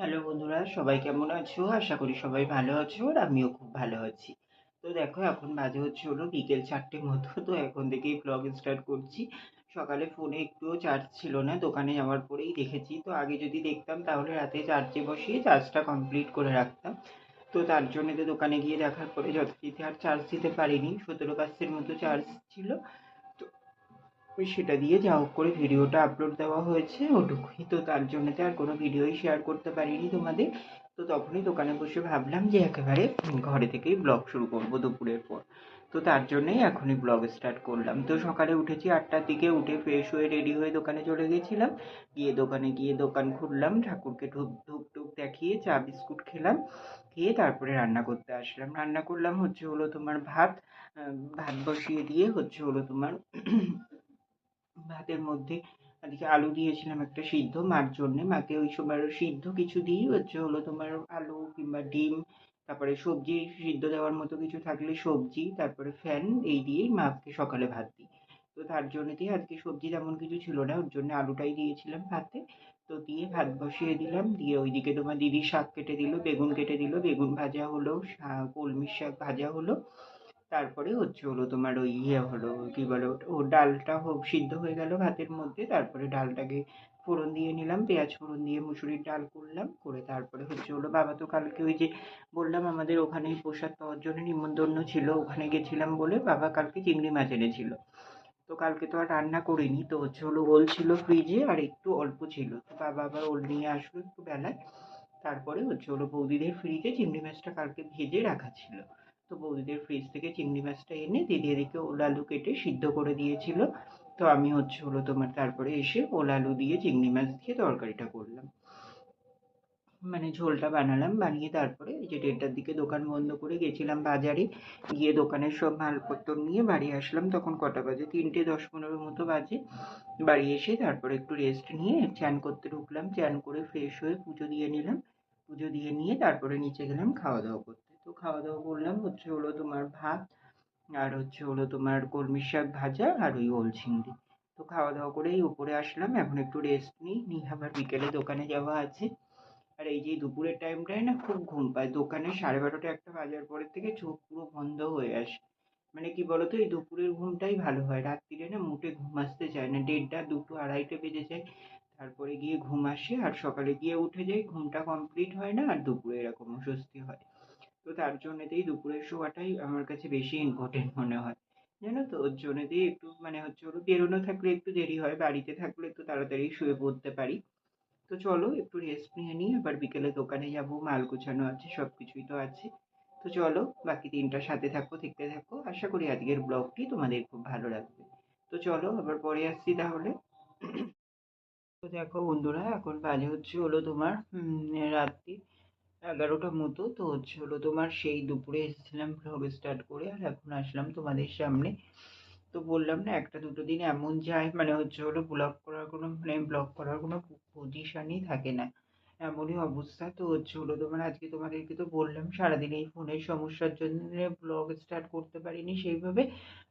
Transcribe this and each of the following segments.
Hello বন্ধুরা, সবাই কেমন আছো? আশা করি সবাই ভালো আছো আর আমিও খুব ভালো আছি। তো দেখো, এখন বাজে হচ্ছে হলো বিকেল চারটে মতো। তো এখন থেকেই ব্লগ স্টার্ট করছি। সকালে ফোনে একটুও চার্জ ছিল না, দোকানে যাওয়ার পরেই দেখেছি। তো আগে যদি দেখতাম তাহলে রাতে চার্জে বসিয়ে চার্জটা কমপ্লিট করে রাখতাম। তো তার জন্য তো দোকানে গিয়ে দেখার পরে যথারীতি আর চার্জ দিতে পারিনি। সতেরো পার্সেন্ট মতো চার্জ ছিল। ওই সেটা দিয়ে যা হোক করে ভিডিওটা আপলোড দেওয়া হয়েছে, ওটুকুই। তো তার জন্য তো আর কোনো ভিডিওই শেয়ার করতে পারিনি তোমাদের। তো তখনই দোকানে বসে ভাবলাম যে একেবারে ঘরে থেকেই ব্লগ শুরু করব দুপুরের পর। তো তার জন্যই এখনই ব্লগ স্টার্ট করলাম। তো সকালে উঠেছি আটটার দিকে, উঠে ফ্রেশ হয়ে রেডি হয়ে দোকানে চলে গেছিলাম। গিয়ে দোকানে গিয়ে দোকান খুললাম, ঠাকুরকে ধূপ ধূপ টুপ দেখিয়ে চা বিস্কুট খেলাম, খেয়ে তারপরে রান্না করতে আসলাম। রান্না করলাম হচ্ছে হলো তোমার ভাত ভাত বসিয়ে দিয়ে হচ্ছে হলো তোমার ভাতের মধ্যে আজকে আলু দিয়েছিলাম একটা সিদ্ধ, মার জন্যে। মাকে ওই সময় সিদ্ধ কিছু দিই, হচ্ছে হলো তোমার আলু কিংবা ডিম, তারপরে সবজি সিদ্ধ দেওয়ার মতো কিছু থাকলে সবজি, তারপরে ফ্যান, এই দিয়েই মাকে সকালে ভাত দিই। তো তার জন্য দিয়ে আজকে সবজি তেমন কিছু ছিল না, ওর জন্য আলুটাই দিয়েছিলাম ভাতে। তো দিয়ে ভাত বসিয়ে দিলাম, দিয়ে ওইদিকে তোমার দিদি শাক কেটে দিল, বেগুন কেটে দিল, বেগুন ভাজা হলো কলমির শাক ভাজা হলো। তারপরে হচ্ছে হলো তোমার ওই ইয়ে হলো, কি বলে ও ডালটা হোক সিদ্ধ হয়ে গেল ভাতের মধ্যে, তারপরে ডালটাকে ফোড়ন দিয়ে নিলাম, পেঁয়াজ ফোড়ন দিয়ে মুসুরির ডাল করলাম, করে তারপরে হচ্ছে হলো, বাবা তো কালকে ওই যে বললাম আমাদের ওখানেই প্রসাদ পাওয়ার জন্য নিমন্ত্রণ ছিল, ওখানে গেছিলাম বলে বাবা কালকে চিংড়ি মাছ এনেছিল। তো কালকে তো আর রান্না করিনি, তো হচ্ছে হলো ওল ছিল ফ্রিজে আর একটু অল্প ছিল। তো বাবা আবার ওল নিয়ে আসলো একটু বেলায়, তারপরে হচ্ছে হলো বৌদিদের ফ্রিজে চিংড়ি মাছটা কালকে ভেজে রাখা ছিল। তো বৌদিদের ফ্রিজ থেকে চিংড়ি মাছটা এনে দিদি এদিকে ওল আলু কেটে সিদ্ধ করে দিয়েছিল। তো আমি হচ্ছে হলো তোমার তারপরে এসে ওল আলু দিয়ে চিংড়ি মাছ দিয়ে তরকারিটা করলাম। মানে ঝোলটা বানালাম, বানিয়ে তারপরে এই যে দেড়টার দিকে দোকান বন্ধ করে গেছিলাম বাজারে। গিয়ে দোকানের সব মালপত্র নিয়ে বাড়ি আসলাম। তখন কটা বাজে? তিনটে দশ পনেরো মতো বাজে। বাড়ি এসে তারপরে একটু রেস্ট নিয়ে চান করতে ঢুকলাম। চান করে ফ্রেশ হয়ে পুজো দিয়ে নিলাম। পুজো দিয়ে নিয়ে তারপরে নিচে গেলাম, খাওয়া দাওয়া করতে। খাওয়া দাওয়া করলাম, হচ্ছে হলো তোমার ভাত, আর হচ্ছে হলো তোমার কলমি শাক ভাজা আর ওই ওল চিংড়ি। তো খাওয়া দাওয়া করেই উপরে আসলাম, এখন একটু রেস্ট নিই। নিয়ে আবার বিকেলে দোকানে যাওয়া আছে। আর এই যে দুপুরের টাইমটায় না খুব ঘুম পায়। দোকানে সাড়ে বারোটা একটা বাজার পরের থেকে চোখ পুরো বন্ধ হয়ে আসে। মানে কি বলতো, এই দুপুরের ঘুমটাই ভালো হয়। রাত্রিরে না মোটে ঘুম আসতে চায় না। দেড়টা, দুটো, আড়াইটে বেজে যায়। তারপরে গিয়ে ঘুম আসে আর সকালে গিয়ে উঠে যাই। ঘুমটা কমপ্লিট হয় না আর দুপুরে এরকম অস্বস্তি হয়। তো তার জন্যতেই দুপুরের শোয়াটাই আমার কাছে বেশি ইম্পর্টেন্ট মনে হয়। জানো তো? ওর জন্যতেই একটু মানে হচ্ছে হলো বেরোনো থাকলে একটু দেরি হয়, বাড়িতে থাকলে একটু তাড়াতাড়ি শুয়ে পড়তে পারি। তো চলো একটু রেস্ট নিয়ে নিই, আবার বিকেলে দোকানে যাব, মাল গোছানো আছে সব কিছুই তো আছে। তো চলো, বাকি দিনটার সাথে থাকো, দেখতে থাকো। আশা করি আজকের ব্লগটি তোমাদের খুব ভালো লাগবে। তো চলো, আবার পরে আসছি তাহলে। তো দেখো বন্ধুরা, এখন বাজে হচ্ছে হলো তোমার রাত্রি। এগারোটা মতো, তো হচ্ছে হলো তোমার সেই দুপুরে এসেছিলাম ব্লগ স্টার্ট করে আর এখন আসলাম তোমাদের সামনে। তো বললাম না, একটা দুটো দিন এমন যায় মানে হচ্ছে হলো ব্লগ করার কোনো মানে ব্লগ করার কোনো পজিশানই থাকে না। এমনই অবস্থা, তো হচ্ছে হলো তোমার আজকে তোমাদেরকে তো বললাম, সারাদিন এই ফোনের সমস্যার জন্য ব্লগ স্টার্ট করতে পারিনি সেইভাবে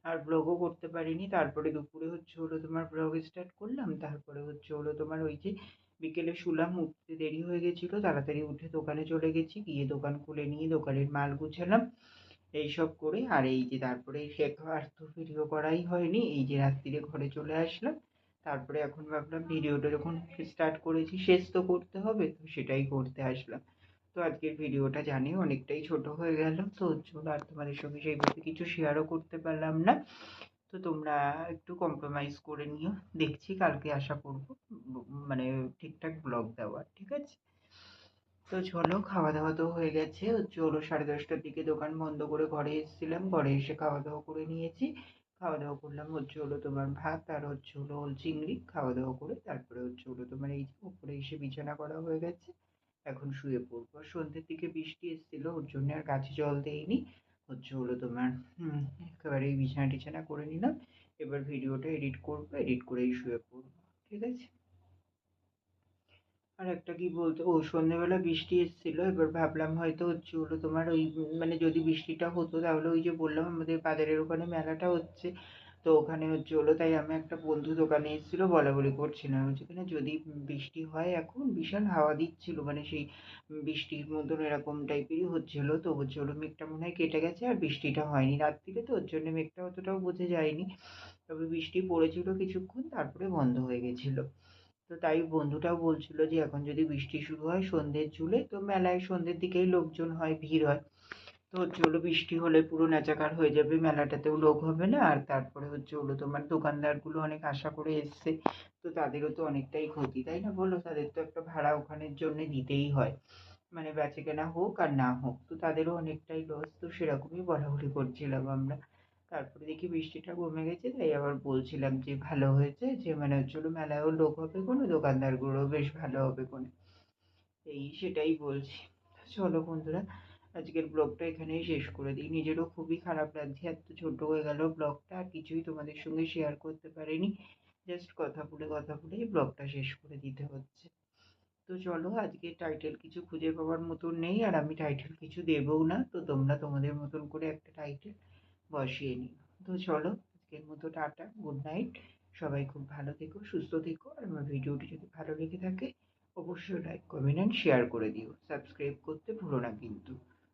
আর ব্লগও করতে পারিনি। তারপরে দুপুরে হচ্ছে হলো তোমার ব্লগ স্টার্ট করলাম, তারপরে হচ্ছে হলো তোমার ওই যে বিকেলে শুলাম উঠতে দেরি হয়ে গেছিল, তাড়াতাড়ি উঠে দোকানে চলে গেছি, গিয়ে দোকান খুলে নিয়ে দোকানের মাল গুছালাম। এইসব করে আর এই যে তারপরে সে আর তো ভিডিও করাই হয়নি, এই যে রাত্রিরে ঘরে চলে আসলাম। তারপরে এখন ভাবলাম ভিডিওটা যখন স্টার্ট করেছি, শেষ তো করতে হবে, তো সেটাই করতে আসলাম। তো আজকের ভিডিওটা জানি অনেকটাই ছোট হয়ে গেল, তো চলো আর তোমাদের সঙ্গে সেইভাবে কিছু শেয়ারও করতে পারলাম না। তো তোমরা একটু কম্প্রোমাইজ করে নিও। দেখছি কালকে আশা করব। মানে ঠিকঠাক ব্লগ দেওয়ার, ঠিক আছে? তো চলো খাওয়া দাওয়া তো হয়ে গেছে। চলো সাড়ে দশটার দিকে দোকান বন্ধ করে ঘরে এসেছিলাম। ঘরে এসে খাওয়া দাওয়া করে নিয়েছি। খাওয়া দাওয়া করলাম হচ্ছে হলো তোমার ভাত আর হচ্ছে হলো চিংড়ি। খাওয়া দাওয়া করে তারপরে হচ্ছে হলো তোমার এই উপরে এসে বিছানা করা হয়ে গেছে। এখন শুয়ে পড়ব। সন্ধ্যের দিকে বৃষ্টি এসেছিল, ওর জন্য আর গাছে জল দেইনি। হচ্ছে হলো তোমার একেবারে এই বিছানা টিছানা করে নিলাম। এবার ভিডিওটা এডিট করব, এডিট করেই শুয়ে পড়ব, ঠিক আছে? আর একটা কি বলতো, ও সন্ধ্যেবেলা বৃষ্টি এসেছিল, এবার ভাবলাম হয়তো হচ্ছে হলো তোমার ওই মানে যদি বৃষ্টিটা হতো তাহলে ওই যে বললাম আমাদের বাজারের ওখানে মেলাটা হচ্ছে তো ওখানে হচ্ছে হলো, তাই আমি একটা বন্ধু দোকানে এসেছিল, বলা বলি করছিলাম যেখানে যদি বৃষ্টি হয় এখন, বিশাল হাওয়া দিচ্ছিল মানে সেই বৃষ্টির মতন এরকম টাইপেরই হচ্ছিল। তো হচ্ছে হলো মেঘটা মনে হয় কেটে গেছে আর বৃষ্টিটা হয়নি রাত্রিরে, তো ওর জন্য মেঘটা অতটাও বোঝা যায়নি। তবে বৃষ্টি পড়েছিল কিছুক্ষণ, তারপরে বন্ধ হয়ে গেছিল। তো তাই বন্ধুটাও বলছিল যে, এখন যদি বৃষ্টি শুরু হয় সন্ধ্যের ঝুলে, তো মেলায় সন্ধ্যের দিকেই লোকজন হয়, ভিড় হয়। তো হচ্ছে হলো বৃষ্টি হলে পুরো নাচাকার হয়ে যাবে, মেলাটাতেও লোক হবে না। আর তারপরে হচ্ছে হলো তোমার দোকানদারগুলো অনেক আশা করে এসছে। তো তাদেরও তো অনেকটাই ক্ষতি, তাই না বলো? তাদের তো একটা ভাড়া ওখানের জন্য দিতেই হয়। মানে বেচে কেনা হোক আর না হোক, তো তাদেরও অনেকটাই লস তো সেরকমই বলাবলি করছিলাম আমরা। তারপরে দেখি বৃষ্টিটা কমে গেছে, তাই আবার বলছিলাম যে ভালো হয়েছে, যে মানে হলো মেলায়ও লোক হবে কোনো, দোকানদারগুলোও বেশ ভালো হবে কোনো। এই সেটাই বলছি। চলো বন্ধুরা আজকের ব্লগটা এখানেই শেষ করে দিই। নিজেরও খুবই খারাপ লাগছে, এত ছোটো হয়ে গেল ব্লগটা আর কিছুই তোমাদের সঙ্গে শেয়ার করতে পারিনি। জাস্ট কথা বলে, কথা বলেই ব্লগটা শেষ করে দিতে হচ্ছে। তো চলো, আজকে টাইটেল কিছু খুঁজে পাওয়ার মতন নেই, আর আমি টাইটেল কিছু দেবও না, তো তোমরা তোমাদের মতন করে একটা টাইটেল বসিয়ে নিও। তো চলো, আজকের মতো টাটা গুড নাইট সবাই খুব ভালো থেকো, সুস্থ থেকো, আর আমার ভিডিওটি যদি ভালো লেগে থাকে, অবশ্যই লাইক কমেন্ট অ্যান্ড শেয়ার করে দিও। সাবস্ক্রাইব করতে ভুলো না কিন্তু।